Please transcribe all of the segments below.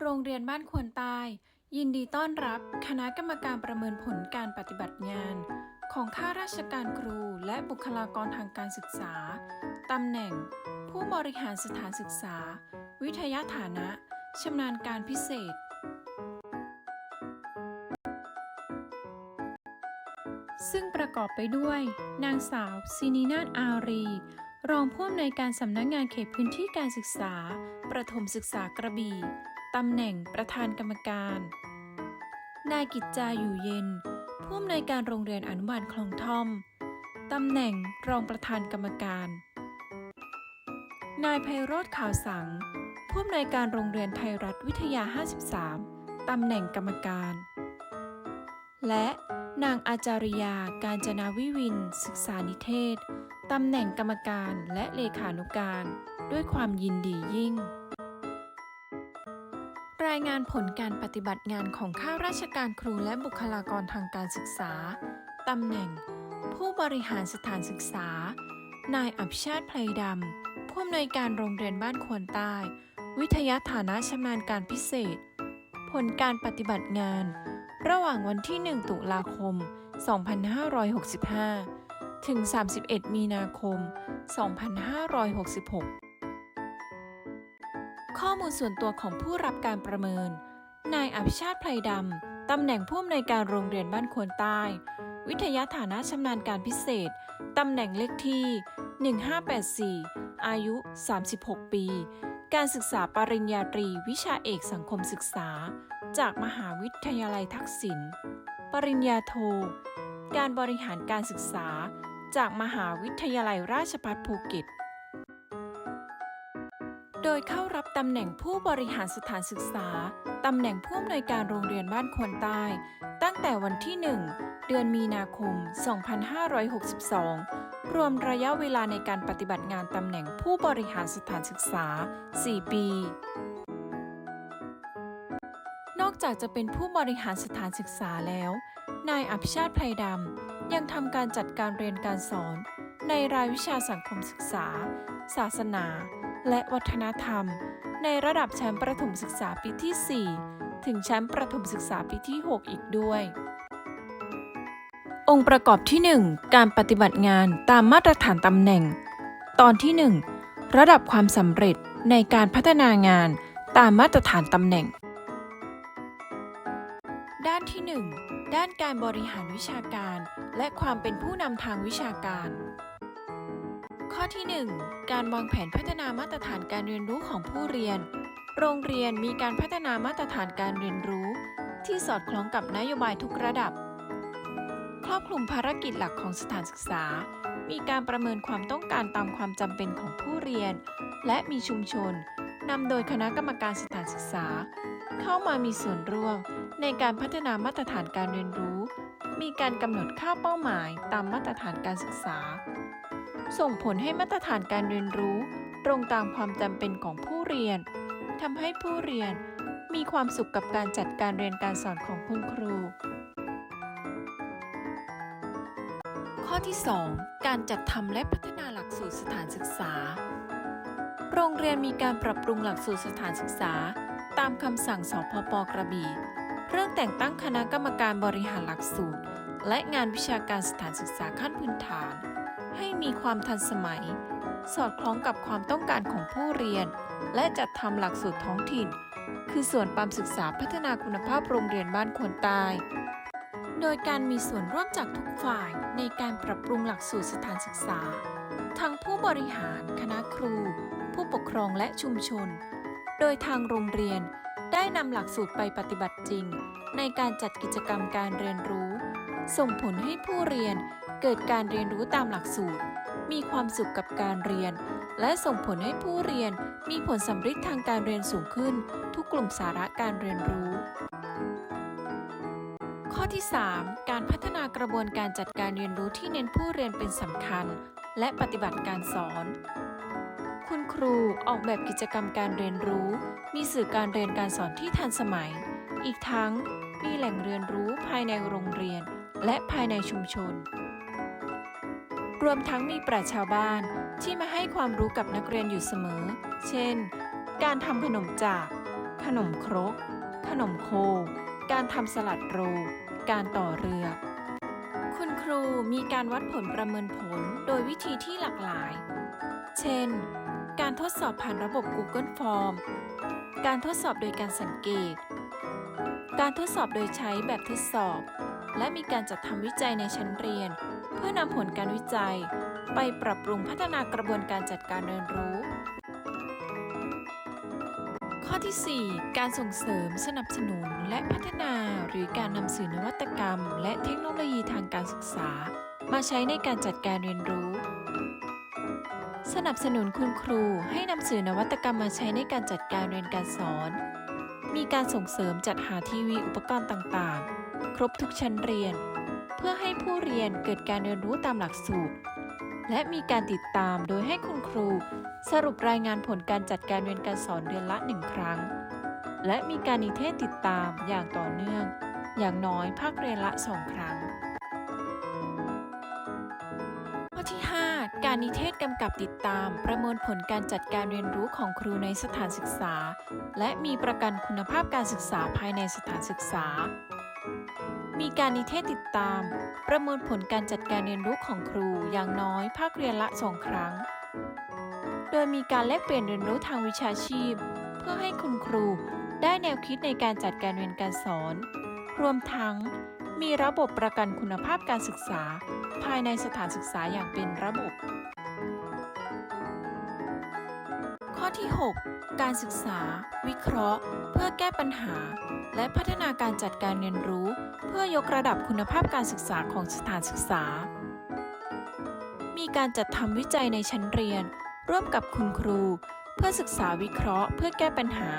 โรงเรียนบ้านควรใต้ยินดีต้อนรับคณะกรรมการประเมินผลการปฏิบัติงาน ของข้าราชการครูและบุคลากรทางการศึกษา ตำแหน่ง ผู้บริหารสถานศึกษา วิทยาฐานะชำนาญการพิเศษ ซึ่งประกอบไปด้วย นางสาวซินีนาฏอารี รองผู้อำนวยการสำนักงานเขตพื้นที่การศึกษา ประถมศึกษากระบี่ ตำแหน่งประธานกรรมการ นายกิจจาอยู่เย็น ผู้อำนวยการโรงเรียนอนุบาลคลองท่อม ตำแหน่งรองประธานกรรมการ นายไพโรธขาวสัง ผู้อำนวยการโรงเรียนไทยรัฐวิทยา 53 ตำแหน่งกรรมการ และนางอาจาริยาการจนาวิวิน ศึกษานิเทศ ตำแหน่งกรรมการและเลขานุการ ด้วยความยินดียิ่ง รายงานผลการปฏิบัติงานของข้าราชการครูและบุคลากรทางการศึกษา ตำแหน่ง ผู้บริหารสถานศึกษา นายอภิชาติไพรดำ ผู้อำนวยการโรงเรียนบ้านควรใต้ วิทยาฐานะชำนาญการพิเศษ ผลการปฏิบัติงาน ระหว่างวันที่ 1 ตุลาคม 2565 ถึง 31 มีนาคม 2566 ข้อมูลส่วนตัวของผู้รับการประเมิน นายอภิชาติไพรดำ ตำแหน่งผู้อำนวยการโรงเรียนบ้านควรใต้ วิทยาฐานะชำนาญการพิเศษ ตำแหน่งเลขที่ 1584 อายุ 36 ปี การศึกษาปริญญาตรีวิชาเอกสังคมศึกษา จากมหาวิทยาลัยทักษิณ ปริญญาโท การบริหารการศึกษา จากมหาวิทยาลัยราชภัฏภูเก็ต โดยเข้ารับตำแหน่งผู้บริหารสถานศึกษา ตำแหน่งผู้อำนวยการโรงเรียนบ้านควรใต้ ตั้งแต่วันที่ 1 เดือนมีนาคม 2562 รวมระยะเวลาในการปฏิบัติงานตำแหน่งผู้บริหารสถานศึกษา 4 ปี นอกจากจะเป็นผู้บริหารสถานศึกษาแล้ว นายอภิชาติไพรดำ ยังทำการจัดการเรียนการสอน ในรายวิชาสังคมศึกษา ศาสนา และวัฒนธรรม ในระดับชั้นประถมศึกษาปีที่ 4 ถึงชั้นประถมศึกษาปีที่ 6 อีกด้วย องค์ประกอบที่ 1 การปฏิบัติงานตามมาตรฐานตำแหน่ง ตอนที่ 1 ระดับความสำเร็จในการพัฒนางานตามมาตรฐานตำแหน่ง ด้านที่ 1 ด้านการบริหารวิชาการ และความเป็นผู้นำทางวิชาการ ข้อที่ 1 การวางแผนพัฒนามาตรฐานการเรียนรู้ของผู้เรียน โรงเรียนมีการพัฒนามาตรฐานการเรียนรู้ ที่สอดคล้องกับนโยบายทุกระดับ ครอบคลุมภารกิจหลักของสถานศึกษา มีการประเมินความต้องการตามความจำเป็นของผู้เรียน และมีชุมชนนำโดยคณะกรรมการสถานศึกษา เข้ามามีส่วนร่วมในการพัฒนามาตรฐานการเรียนรู้ มีการกำหนดค่าเป้าหมายตามมาตรฐานการศึกษา ส่งผลให้มาตรฐานการเรียนรู้ ตรงตามความจำเป็นของผู้เรียนทำให้ผู้เรียนมีความสุขกับการจัดการเรียนการสอนของคุณครู ข้อที่ 2 การจัดทำและพัฒนาหลักสูตรสถานศึกษา โรงเรียนมีการปรับปรุงหลักสูตรสถานศึกษา ตามคำสั่งสพปกระบี่เรื่องแต่งตั้งคณะกรรมการบริหารหลักสูตร และงานวิชาการสถานศึกษาขั้นพื้นฐาน ให้มีความทันสมัย สอดคล้องกับความต้องการของผู้เรียน และจัดทำหลักสูตรท้องถิ่น คือส่วนปามศึกษาพัฒนาคุณภาพโรงเรียนบ้านควรใต้โดยการมีส่วนร่วมจากทุกฝ่ายในการปรับปรุงหลักสูตรสถานศึกษา ทั้งผู้บริหาร คณะครู ผู้ปกครองและชุมชน โดยทางโรงเรียนได้นำหลักสูตรไปปฏิบัติจริง ในการจัดกิจกรรมการเรียนรู้ ส่งผลให้ผู้เรียน เกิดการเรียนรู้ตามหลักสูตร มีความสุขกับการเรียน และส่งผลให้ผู้เรียนมีผลสำฤทธิ์ทางการเรียนสูงขึ้น ทุกกลุ่มสาระการเรียนรู้ ข้อที่ 3 การพัฒนากระบวนการจัดการเรียนรู้ที่เน้นผู้เรียนเป็นสำคัญ และปฏิบัติการสอน คุณครูออกแบบกิจกรรมการเรียนรู้ มีสื่อการเรียนการสอนที่ทันสมัย อีกทั้งมีแหล่งเรียนรู้ภายในโรงเรียนและภายในชุมชน รวมทั้งมีปราชญ์ชาวบ้านที่มาให้ความรู้กับนักเรียนอยู่เสมอ เช่น การทำขนมจาก ขนมครก ขนมโค การทำสลัดโรลการต่อเรือ คุณครูมีการวัดผลประเมินผลโดยวิธีที่หลากหลาย เช่น การทดสอบผ่านระบบ Google Form การทดสอบโดยการสังเกต การทดสอบโดยใช้แบบทดสอบ และมีการจัดทำวิจัยในชั้นเรียน พื่อนำผลการวิจัย ไปปรับปรุงพัฒนากระบวนการจัดการเรียนรู้ ข้อที่ 4 การส่งเสริมสนับสนุนและพัฒนาหรือการนำสื่อนวัตกรรม และเทคโนโลยีทางการศึกษา มาใช้ในการจัดการเรียนรู้ สนับสนุนคุณครูให้นำสื่อนวัตกรรมมาใช้ในการจัดการเรียนการสอน มีการส่งเสริมจัดหาทีวีอุปกรณ์ต่างๆ ครบทุกชั้นเรียน เพื่อให้ผู้เรียนเกิดการเรียนรู้ตามหลักสูตร และมีการติดตามโดยให้คุณครู สรุปรายงานผลการจัดการเรียนการสอนเดือนละหนึ่งครั้ง และมีการนิเทศติดตามอย่างต่อเนื่อง อย่างน้อยภาคเรียนละสองครั้ง ข้อที่ 5 การนิเทศกำกับติดตาม ประเมินผลการจัดการเรียนรู้ของครูในสถานศึกษา และมีประกันคุณภาพการศึกษาภายในสถานศึกษา มีการนิเทศติดตาม ประเมินผลการจัดการเรียนรู้ของครูอย่างน้อยภาคเรียนละสองครั้ง โดยมีการแลกเปลี่ยนเรียนรู้ทางวิชาชีพ เพื่อให้คุณครูได้แนวคิดในการจัดการเรียนการสอน รวมทั้ง มีระบบประกันคุณภาพการศึกษา ภายในสถานศึกษาอย่างเป็นระบบ ข้อที่ 6 การศึกษา วิเคราะห์ เพื่อแก้ปัญหา และพัฒนาการจัดการเรียนรู้ เพื่อยกระดับคุณภาพการศึกษาของสถานศึกษา มีการจัดทำวิจัยในชั้นเรียน ร่วมกับคุณครู เพื่อศึกษาวิเคราะห์ เพื่อแก้ปัญหา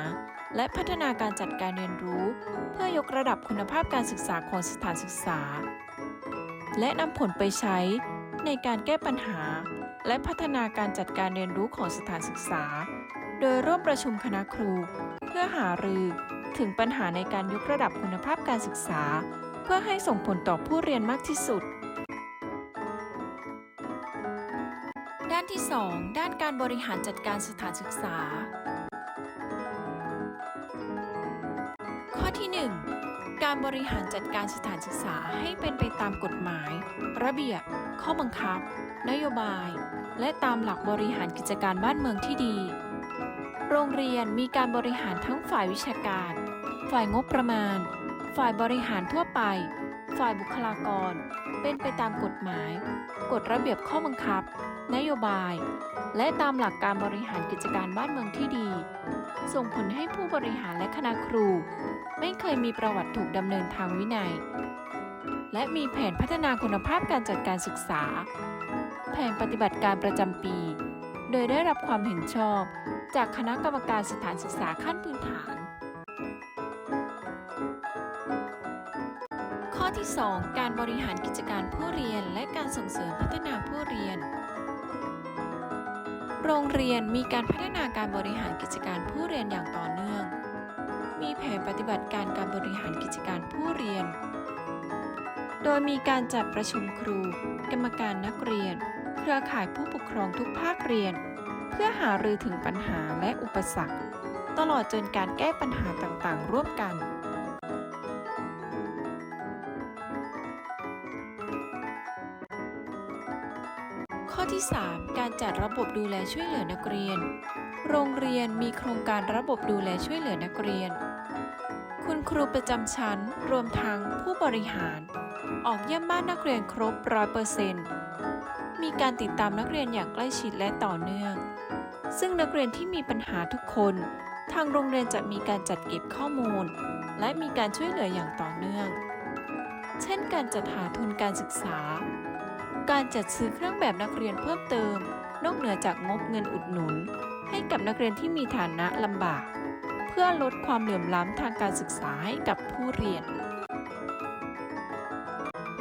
และพัฒนาการจัดการเรียนรู้ เพื่อยกระดับคุณภาพการศึกษาของสถานศึกษา และนำผลไปใช้ในการแก้ปัญหา และพัฒนาการจัดการเรียนรู้ของสถานศึกษา โดยร่วมประชุมคณะครู เพื่อหารือ ถึงปัญหาในการยกระดับคุณภาพการศึกษา เพื่อให้ส่งผลต่อผู้เรียนมากที่สุด ด้านที่ 2 ด้านการบริหารจัดการสถานศึกษา ข้อที่ 1 การบริหารจัดการสถานศึกษาให้เป็นไปตามกฎหมาย ระเบียบ ข้อบังคับ นโยบาย และตามหลักบริหารกิจการบ้านเมืองที่ดีโรงเรียนมีการบริหารทั้งฝ่ายวิชาการ ฝ่ายงบประมาณ ฝ่ายบริหารทั่วไป ฝ่ายบุคลากร เป็นไปตามกฎหมาย กฎระเบียบข้อบังคับ นโยบาย และตามหลักการบริหารกิจการบ้านเมืองที่ดี ส่งผลให้ผู้บริหารและคณะครู ไม่เคยมีประวัติถูกดำเนินทางวินัย และมีแผนพัฒนาคุณภาพการจัดการศึกษา แผนปฏิบัติการประจำปี โดยได้รับความเห็นชอบ จากคณะกรรมการสถานศึกษาขั้นพื้นฐาน ที่ 2 การบริหารกิจการผู้เรียน และการส่งเสริมพัฒนาผู้เรียน โรงเรียนมีการพัฒนาการบริหารกิจการผู้เรียนอย่างต่อเนื่อง มีแผนปฏิบัติการการบริหารกิจการผู้เรียน โดยมีการจัดประชุมครู กรรมการนักเรียน เครือข่ายผู้ปกครองทุกภาคเรียน เพื่อหารือถึงปัญหาและอุปสรรค ตลอดจนการแก้ปัญหาต่างๆ ร่วมกัน ที่ 3 การจัดระบบดูแลช่วยเหลือนักเรียน โรงเรียนมีโครงการระบบดูแลช่วยเหลือนักเรียน คุณครูประจำชั้นรวมทั้งผู้บริหาร ออกเยี่ยมบ้านนักเรียนครบร้อยเปอร์เซนต์มีการติดตามนักเรียนอย่างใกล้ชิดและต่อเนื่อง ซึ่งนักเรียนที่มีปัญหาทุกคน ทางโรงเรียนจะมีการจัดเก็บข้อมูล และมีการช่วยเหลืออย่างต่อเนื่อง เช่นการจัดหาทุนการศึกษา การจัดซื้อเครื่องแบบนักเรียนเพิ่มเติม นอกเหนือจากงบเงินอุดหนุน ให้กับนักเรียนที่มีฐานะลำบาก เพื่อลดความเหลื่อมล้ำทางการศึกษาให้กับผู้เรียน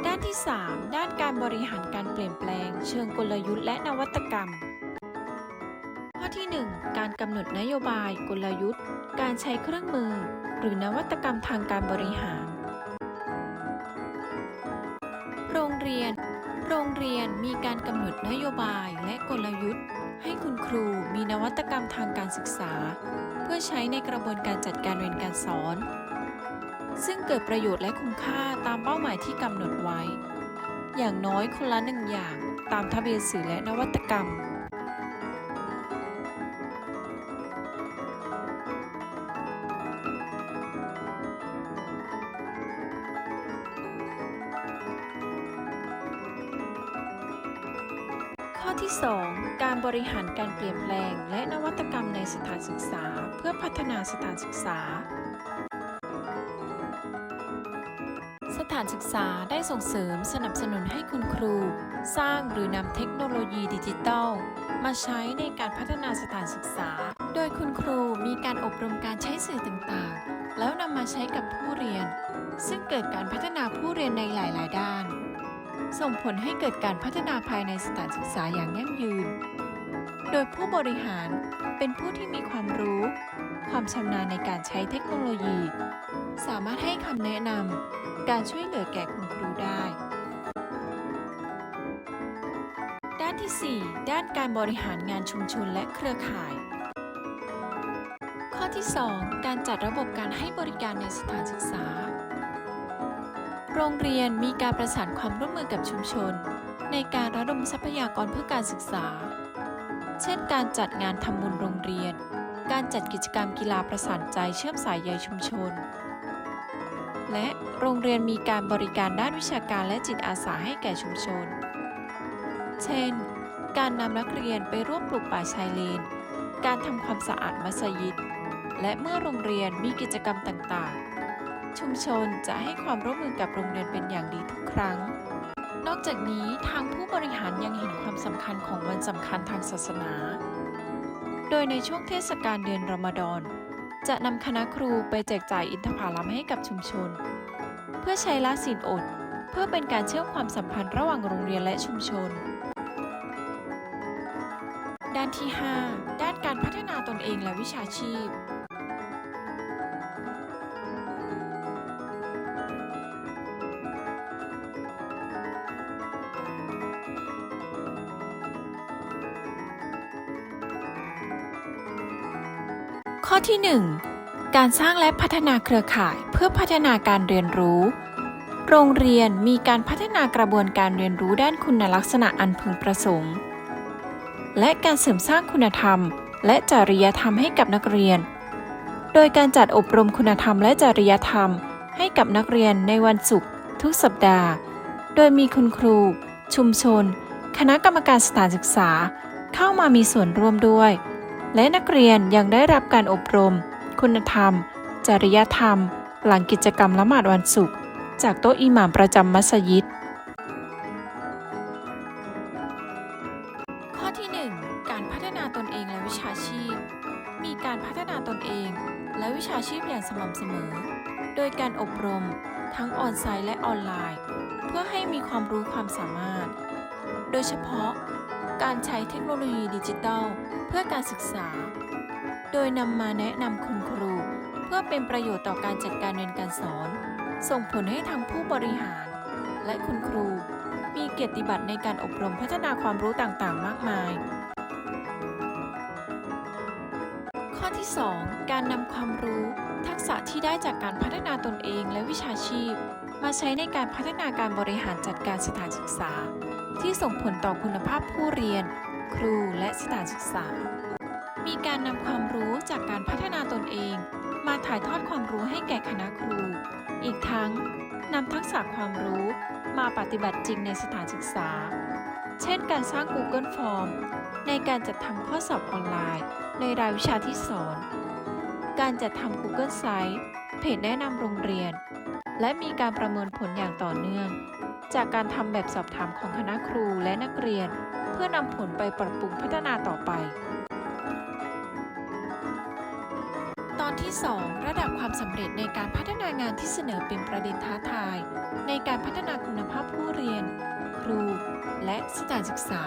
ด้านที่ 3 ด้านการบริหารการเปลี่ยนแปลง เชิงกลยุทธ์และนวัตกรรม ข้อที่ 1 การกำหนดนโยบาย กลยุทธ์ การใช้เครื่องมือ หรือนวัตกรรมทางการบริหาร โรงเรียน เรียนมีการกำหนดนโยบายและกลยุทธ์ ให้คุณครูมีนวัตกรรมทางการศึกษา เพื่อใช้ในกระบวนการจัดการเรียนการสอน ซึ่งเกิดประโยชน์และคุ้มค่าตามเป้าหมายที่กำหนดไว้ อย่างน้อยคนละหนึ่งอย่างตามทะเบียนสื่อและนวัตกรรม เทคโนโลยีดิจิทัล มาใช้ในการพัฒนาสถานศึกษา โดยคุณครูมีการอบรมการใช้สื่อต่างๆ แล้วนำมาใช้กับผู้เรียน ซึ่งเกิดการพัฒนาผู้เรียนในหลาย ๆ ด้าน ส่งผลให้เกิดการพัฒนาภายในสถานศึกษาอย่างยั่งยืน โดยผู้บริหารเป็นผู้ที่มีความรู้ ความชำนาญในการใช้เทคโนโลยี สามารถให้คำแนะนำการช่วยเหลือแก่คุณครูได้ ที่ 4 ด้านการบริหารงานชุมชนและเครือข่าย ข้อที่ 2 การจัดระบบการให้บริการในสถานศึกษา โรงเรียนมีการประสานความร่วมมือกับชุมชน ในการระดมทรัพยากรเพื่อการศึกษา เช่น การจัดงานทำบุญโรงเรียน การจัดกิจกรรมกีฬาประสานใจเชื่อมสายใยชุมชน และโรงเรียนมีการบริการด้านวิชาการและจิตอาสาให้แก่ชุมชนเช่น การนำนักเรียนไปร่วมปลูกป่าชายเลน การทำความสะอาดมัสยิด และเมื่อโรงเรียนมีกิจกรรมต่างๆ ชุมชนจะให้ความร่วมมือกับโรงเรียนเป็นอย่างดีทุกครั้ง นอกจากนี้ทางผู้บริหารยังเห็นความสำคัญของวันสำคัญทางศาสนา โดยในช่วงเทศกาลเดือนรอมฎอน จะนำคณะครูไปแจกจ่ายอินทผลัมให้กับชุมชน เพื่อใช้ละศีลอด เพื่อเป็นการเชื่อมความสัมพันธ์ระหว่างโรงเรียนและชุมชน ด้านที่ 5 ด้านการพัฒนาตนเองและวิชาชีพ ข้อที่ 1 การสร้างและพัฒนาเครือข่ายเพื่อพัฒนาการเรียนรู้ โรงเรียนมีการพัฒนากระบวนการเรียนรู้ด้านคุณลักษณะอันพึงประสงค์ และการเสริมสร้างคุณธรรม และจริยธรรมให้กับนักเรียน โดยการจัดอบรมคุณธรรมและจริยธรรม ให้กับนักเรียนในวันศุกร์ทุกสัปดาห์ โดยมีคุณครู ชุมชน คณะกรรมการสถานศึกษา เข้ามามีส่วนร่วมด้วย และนักเรียนยังได้รับการอบรม คุณธรรม จริยธรรม หลังกิจกรรมละหมาดวันศุกร์จากโต๊ะอิหม่ามประจำมัสยิด ความสามารถ โดยเฉพาะการใช้เทคโนโลยีดิจิทัลเพื่อการศึกษา โดยนำมาแนะนำคุณครู เพื่อเป็นประโยชน์ต่อการจัดการเรียนการสอน ส่งผลให้ทางผู้บริหาร และคุณครู มีเกียรติบัตรในการอบรมพัฒนาความรู้ต่างๆ มากมาย ข้อที่ 2 การนำความรู้ ทักษะที่ได้จากการพัฒนาตนเองและวิชาชีพ มาใช้ในการพัฒนาการบริหารจัดการสถานศึกษา ที่ส่งผลต่อคุณภาพผู้เรียน ครูและสถานศึกษา มีการนำความรู้จากการพัฒนาตนเอง มาถ่ายทอดความรู้ให้แก่คณะครู อีกทั้งนำทักษะความรู้มาปฏิบัติจริงในสถานศึกษา เช่นการสร้าง Google Form ในการจัดทำข้อสอบออนไลน์ ในรายวิชาที่สอน การจัดทำ Google Site เพจแนะนำโรงเรียน และมีการประเมินผลอย่างต่อเนื่อง จากการทำแบบสอบถามของคณะครูและนักเรียน เพื่อนำผลไปปรับปรุงพัฒนาต่อไป ตอนที่ 2 ระดับความสำเร็จในการพัฒนางานที่เสนอเป็นประเด็นท้าทาย ในการพัฒนาคุณภาพผู้เรียน ครู และสถานศึกษา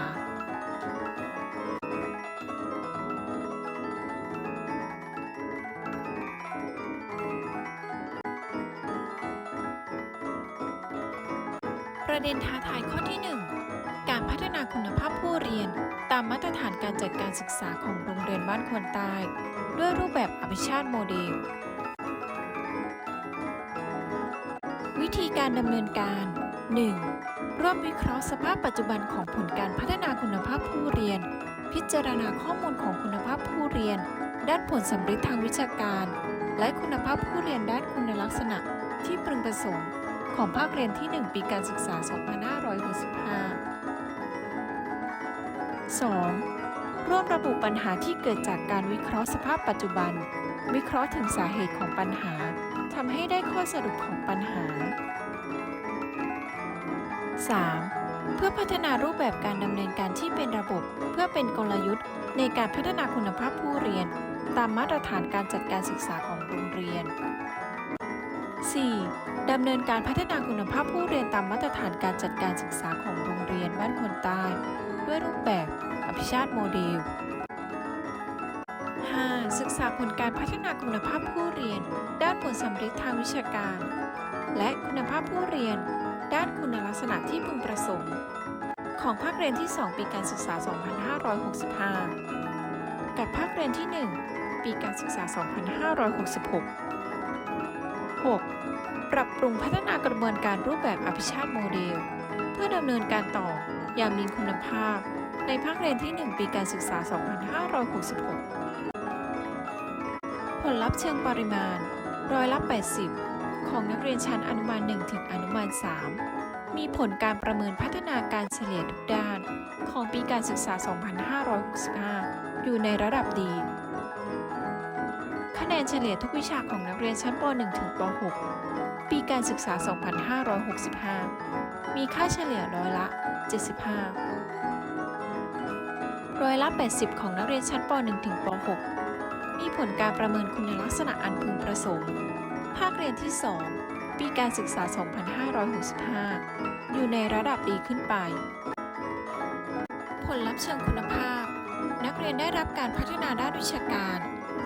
ด็นท้าทายข้อที่ 1 การพัฒนาคุณภาพผู้เรียน ตามมาตรฐานการจัดการศึกษาของโรงเรียนบ้านควนใต้ ด้วยรูปแบบอภิชาติโมเดล วิธีการดำเนินการ 1. ร่วมวิเคราะห์สภาพปัจจุบันของผลการพัฒนาคุณภาพผู้เรียน พิจารณาข้อมูลของคุณภาพผู้เรียน ด้านผลสำเร็จทางวิชาการ และคุณภาพผู้เรียนด้านคุณลักษณะที่พึงประสงค์ ของภาคเรียนที่ 1 ปีการศึกษา 2565 2. ร่วมระบุปัญหาที่เกิดจากการวิเคราะห์สภาพปัจจุบัน วิเคราะห์ถึงสาเหตุของปัญหาทำให้ได้ข้อสรุปของปัญหา 3. เพื่อพัฒนารูปแบบการดำเนินการที่เป็นระบบ เพื่อเป็นกลยุทธ์ในการพัฒนาคุณภาพผู้เรียน ตามมาตรฐานการจัดการศึกษาของโรงเรียน 4. ดำเนินการพัฒนาคุณภาพผู้เรียนตามมาตรฐานการจัดการศึกษาของโรงเรียนบ้านคนใต้ ด้วยรูปแบบอภิชาติโมเดล 5. ศึกษาผลการพัฒนาคุณภาพผู้เรียน ด้านผลสำเร็จทางวิชาการ และคุณภาพผู้เรียน ด้านคุณลักษณะที่พึงประสงค์ ของภาคเรียนที่ 2 ปีการศึกษา 2565 กับภาคเรียนที่ 1 ปีการศึกษา 2566 6. ปรับปรุงพัฒนากระบวนการรูปแบบอภิชาติโมเดล เพื่อดำเนินการต่ออย่างมีคุณภาพ ในภาคเรียนที่ 1 ปีการศึกษา 2566 ผลลัพธ์เชิงปริมาณร้อยละ 80 ของนักเรียนชั้นอนุบาล1ถึงอนุบาล3มีผลการประเมินพัฒนาการเฉลี่ยทุกด้าน ของปีการศึกษา 2565 อยู่ในระดับดี คะแนนเฉลี่ยทุกวิชาของนักเรียนชั้นป .1 ถึงป .6 ปีการศึกษา 2565 มีค่าเฉลี่ยร้อยละ 75 ร้อยละ 80 ของนักเรียนชั้นป .1 ถึงป .6 มีผลการประเมินคุณลักษณะอันพึงประสงค์ ภาคเรียนที่ 2 ปีการศึกษา 2565 อยู่ในระดับดีขึ้นไป ผลลัพธ์เชิงคุณภาพ นักเรียนได้รับการพัฒนาด้านวิชาการ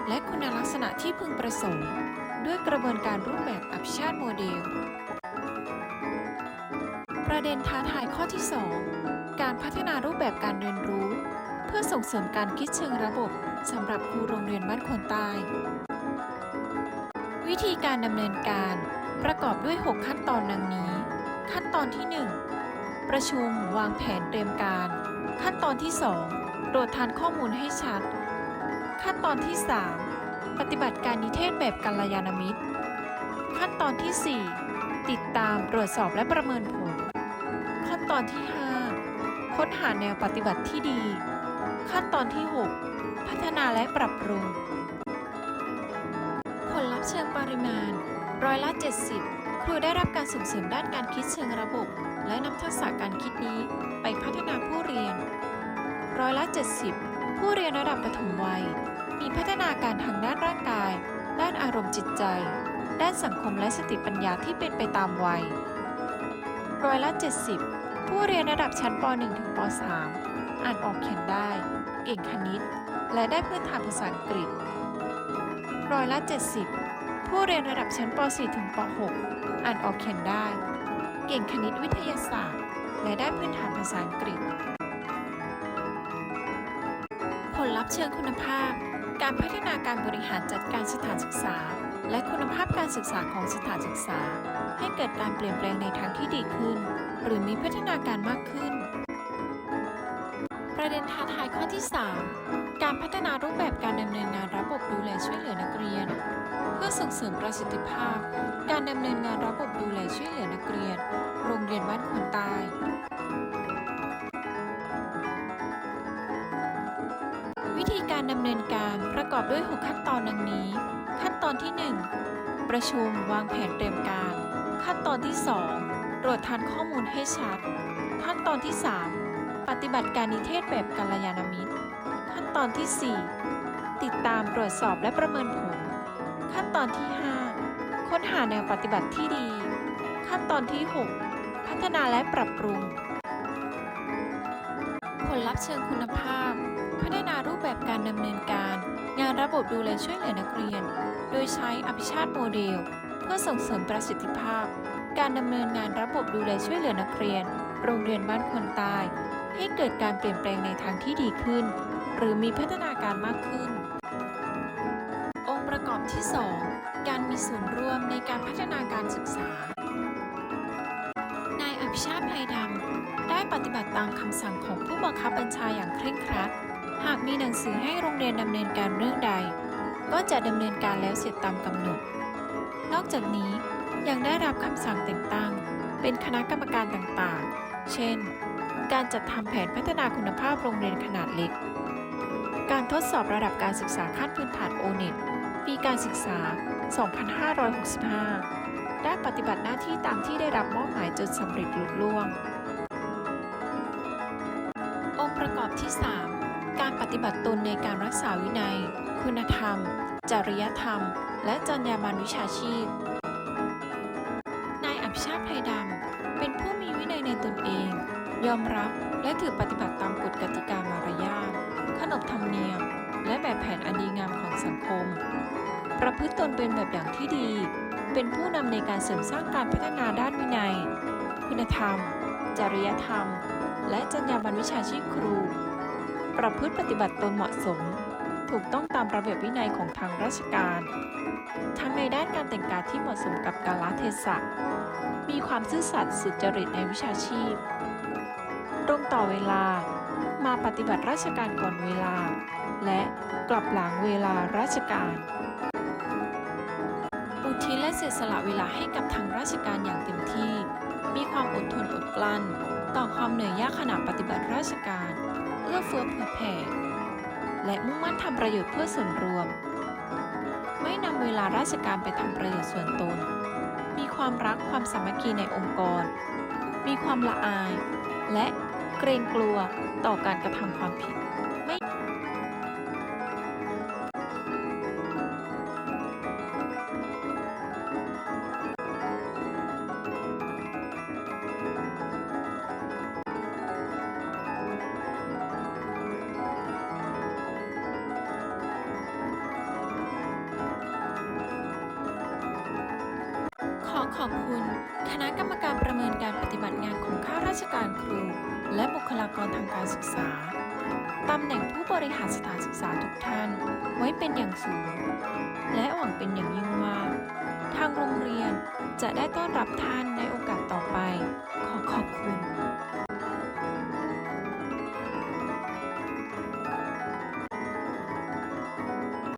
และคุณลักษณะที่พึงประสงค์ ด้วยกระบวนการรูปแบบอภิชาติโมเดล ประเด็นท้าทายข้อที่ 2 การพัฒนารูปแบบการเรียนรู้ เพื่อส่งเสริมการคิดเชิงระบบสำหรับครูโรงเรียนบ้านคนใต้วิธีการดำเนินการประกอบด้วย 6 ขั้นตอนดังนี้ ขั้นตอนที่ 1 ประชุมวางแผนเตรียมการ ขั้นตอนที่ 2 ตรวจทานข้อมูลให้ชัด ขั้นตอนที่ 3 ปฏิบัติการนิเทศแบบกัลยาณมิตร ขั้นตอนที่ 4 ติดตามตรวจสอบและประเมินผล ขั้นตอนที่ 5 ค้นหาแนวปฏิบัติที่ดี ขั้นตอนที่ 6 พัฒนาและปรับปรุง ผลลัพธ์เชิงปริมาณร้อยละ 70 ครูได้รับการส่งเสริมด้านการคิดเชิงระบบ และนำทักษะการคิดนี้ไปพัฒนาผู้เรียนร้อยละ 70 ผู้เรียนระดับปฐมวัย มีพัฒนาการทางด้านร่างกาย ด้านอารมณ์จิตใจ ด้านสังคมและสติปัญญาที่เป็นไปตามวัย ร้อยละ 70 ผู้เรียนระดับชั้นป .1 ถึงป .3 อ่านออกเขียนได้ เก่งคณิต และได้พื้นฐานภาษาอังกฤษ ร้อยละ 70 ผู้เรียนระดับชั้นป .4 ถึงป .6 อ่านออกเขียนได้ เก่งคณิตวิทยาศาสตร์ และได้พื้นฐานภาษาอังกฤษผลลัพธ์เชิงคุณภาพ การพัฒนาการบริหารจัดการสถานศึกษา และคุณภาพการศึกษาของสถานศึกษา ให้เกิดการเปลี่ยนแปลงในทางที่ดีขึ้น หรือมีพัฒนาการมากขึ้น ประเด็นท้าทายข้อที่ 3 การพัฒนารูปแบบการดำเนินงานระบบดูแลช่วยเหลือนักเรียน เพื่อส่งเสริมประสิทธิภาพ การดำเนินงานระบบดูแลช่วยเหลือนักเรียน โรงเรียนบ้านคนใต้ วิธีการดำเนินการประกอบด้วย 6 ขั้นตอนดังนี้ ขั้นตอนที่ 1 ประชุมวางแผนเตรียมการ ขั้นตอนที่ 2 ตรวจทานข้อมูลให้ชัด ขั้นตอนที่ 3 ปฏิบัติการนิเทศแบบกัลยาณมิตร ขั้นตอนที่ 4 ติดตามตรวจสอบและประเมินผล ขั้นตอนที่ 5 ค้นหาแนวปฏิบัติที่ดี ขั้นตอนที่ 6 พัฒนาและปรับปรุง ผลลัพธ์เชิงคุณภาพ พัฒนารูปแบบการดำเนินการ งานระบบดูแลช่วยเหลือนักเรียน โดยใช้อภิชาติโมเดล เพื่อส่งเสริมประสิทธิภาพ การดำเนินงานระบบดูแลช่วยเหลือนักเรียน โรงเรียนบ้านคนต้ใให้เกิดการเปลี่ยนแปลงในทางที่ดีขึ้น หรือมีพัฒนาการมากขึ้น องค์ประกอบที่ 2 การมีส่วนร่วมในการพัฒนาการศึกษานายอภิชาติไพรดำได้ปฏิบัติตามคำสั่งของผู้บังคับบัญชาอย่างเคร่งครัด หากมีหนังสือให้โรงเรียนดำเนินการเรื่องใด ก็จะดำเนินการแล้วเสร็จตามกำหนด นอกจากนี้ยังได้รับคำสั่งแต่งตั้ง เป็นคณะกรรมการต่างๆ เช่น การจัดทำแผนพัฒนาคุณภาพโรงเรียนขนาดเล็ก การทดสอบระดับการศึกษาขั้นพื้นฐานโอเน็ตปีการศึกษา 2565 ได้ปฏิบัติหน้าที่ตามที่ได้รับมอบหมายจนสำเร็จลุล่วง องค์ประกอบที่ 3 การปฏิบัติตนในการรักษาวินัย คุณธรรม จริยธรรม และจรรยาบรรณวิชาชีพ นายอภิชาติไพดำ เป็นผู้มีวินัยในตนเอง ยอมรับและถือปฏิบัติตามกฎกติกามารยาท ขนบธรรมเนียม และแบบแผนอันดีงามของสังคม ประพฤติตนเป็นแบบอย่างที่ดี เป็นผู้นำในการเสริมสร้างการพัฒนาด้านวินัย คุณธรรม จริยธรรม และจรรยาบรรณวิชาชีพครู ประพฤติปฏิบัติตนเหมาะสม ถูกต้องตามระเบียบวินัยของทางราชการ ทั้งในด้านการแต่งกายที่เหมาะสมกับกาลเทศะ มีความซื่อสัตย์สุจริตในวิชาชีพ ตรงต่อเวลา มาปฏิบัติราชการก่อนเวลา และกลับหลังเวลาราชการ อุทิศและเสียสละเวลาให้กับทางราชการอย่างเต็มที่ มีความอดทนอดกลั้น ต่อความเหนื่อยยากขณะปฏิบัติราชการ เอื้อเฟื้อเผื่อแผ่ และมุ่งมั่นทำประโยชน์เพื่อส่วนรวม ไม่นำเวลาราชการไปทำประโยชน์ส่วนตน มีความรักความสามัคคีในองค์กร มีความละอาย และเกรงกลัวต่อการกระทำความผิด ขอบคุณ คณะกรรมการประเมินการปฏิบัติงานของข้าราชการครู และบุคลากรทางการศึกษาตำแหน่งผู้บริหารสถานศึกษาทุกท่าน ไว้เป็นอย่างสูง และหวังเป็นอย่างยิ่งว่า ทางโรงเรียนจะได้ต้อนรับท่านในโอกาสต่อไป ขอขอบคุณ